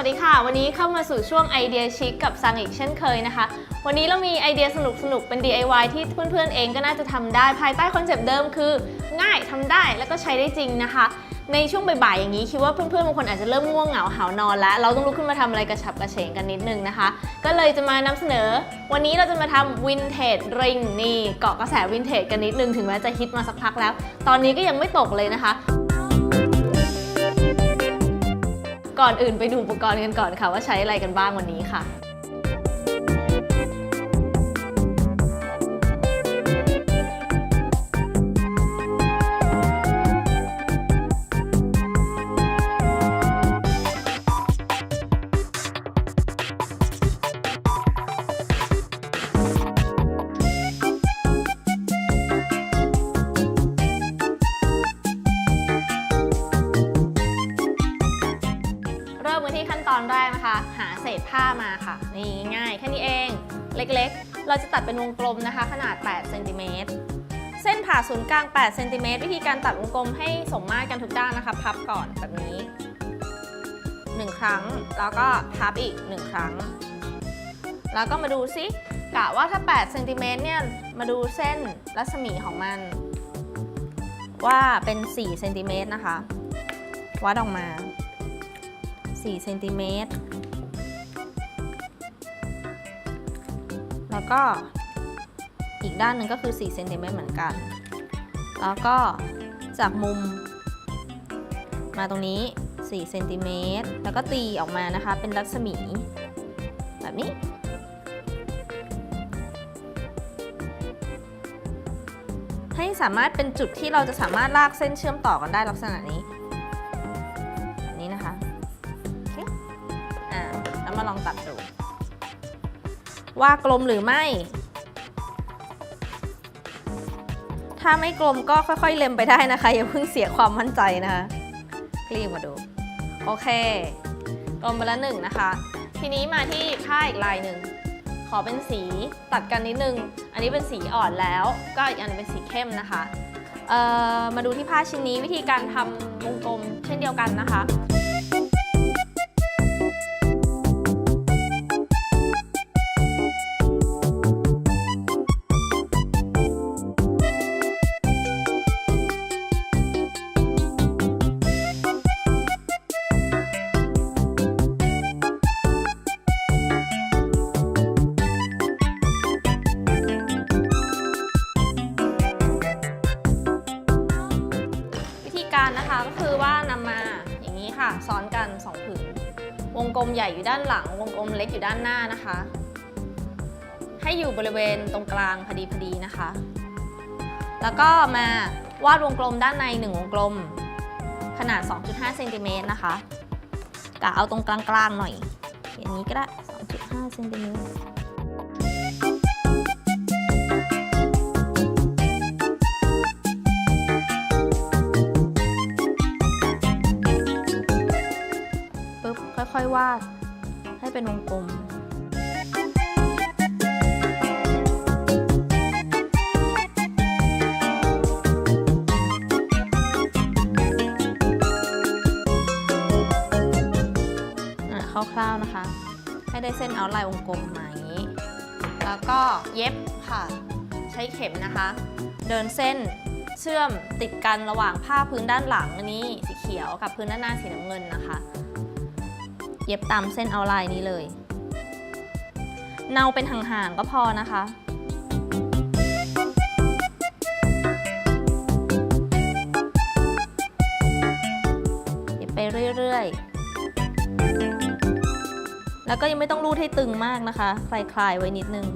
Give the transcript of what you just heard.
วัสดีค่ะ วันนี้เข้ามาสู่ช่วงไอเดียชิคกับซังอีกเช่นเคยนะคะ วันนี้เรามีไอเดียสนุกๆเป็น DIY ที่เพื่อนๆเองก็น่าจะทำได้ภายใต้คอนเซปต์เดิมคือ ง่ายทำได้แล้วก็ใช้ได้จริงนะคะ ในช่วงบ่ายๆอย่างนี้คิดว่าเพื่อนๆบางคนอาจจะเริ่มง่วงเหงาหาวนอนแล้ว เราต้องลุกขึ้นมาทำอะไรกระฉับกระเฉงกันนิดนึงนะคะ ก็เลยจะมานำเสนอ วันนี้เราจะมาทำวินเทจริงนี่เกาะกระแสวินเทจกันนิดนึงถึงแม้จะฮิตมาสักพักแล้ว ตอนนี้ก็ยังไม่ตกเลยนะคะ ก่อนอื่นไปดูอุปกรณ์กันก่อนค่ะว่าใช้อะไรกันบ้างวันนี้ค่ะ ริ่มกันที่ขั้นตอนแรกนะคะ หาเศษผ้ามาค่ะ นี่ง่ายแค่นี้เอง เล็กๆ เราจะตัดเป็นวงกลมนะคะ ขนาด8เซนติเมตรเส้นผ่าศูนย์กลาง8เซนติเมตรวิธีการตัดวงกลมให้สมมาตรกันทุกด้านนะคะ พับก่อนแบบนี้ 1 ครั้ง แล้วก็พับอีก 1 ครั้ง แล้วก็มาดูซิกะว่าถ้า8เซนติเมตรเนี่ย มาดูเส้นรัศมีของมัน ว่าเป็น4เซนติเมตรนะคะ วัดออกมา 4เซนติเมตรแล้วก็อีกด้านหนึ่งก็คือ4เซนติเมตรเหมือนกัน แล้วก็จากมุม มาตรงนี้4เซนติเมตรแล้วก็ตีออกมานะคะเป็นรัศมี แบบนี้ ให้สามารถเป็นจุดที่เราจะสามารถลากเส้นเชื่อมต่อกันได้ลักษณะนี้ มาลองตัดดู ว่ากลมหรือไม่ ถ้าไม่กลมก็ค่อยๆเล็มไปได้นะคะ อย่าเพิ่งเสียความมั่นใจนะคะคลี่มาดู โอเค กลมไปแล้วหนึ่งนะคะ ทีนี้มาที่ผ้าอีกลายหนึ่ง ขอเป็นสีตัดกันนิดนึง อันนี้เป็นสีอ่อนแล้ว ก็อีกอันเป็นสีเข้มนะคะเออมาดูที่ผ้าชิ้นนี้วิธีการทำวงกลมเช่นเดียวกันนะคะ การนะคะก็คือว่านำมาอย่างนี้ค่ะ ซ้อนกัน 2 ผืน วงกลมใหญ่อยู่ด้านหลัง วงกลมเล็กอยู่ด้านหน้านะคะ ให้อยู่บริเวณตรงกลางพอดีพอดีนะคะ แล้วก็มาวาดวงกลมด้านใน 1 วงกลม ขนาด 2.5เซนติเมตรนะคะกะเอาตรงกลางๆหน่อยอย่างนี้ก็ได้ 2.5เซนติเมตร ค่อยๆวาดให้เป็นวงกลมอะคร่าวๆนะคะ ให้ได้เส้นเอาลน์วงกลมมาอย่างนี้ แล้วก็เย็บค่ะ ใช้เข็มนะคะ เดินเส้นเชื่อมติดกันระหว่างผ้าพื้นด้านหลังอันนี้สีเขียวกับพื้นด้านหน้าสีน้ำเงินนะคะ เย็บตามเส้นเอาไลน์นี้เลย เนาเป็นห่างๆก็พอนะคะเย็บไปเรื่อยๆ แล้วก็ยังไม่ต้องรูดให้ตึงมากนะคะ คลายๆไว้นิดนึง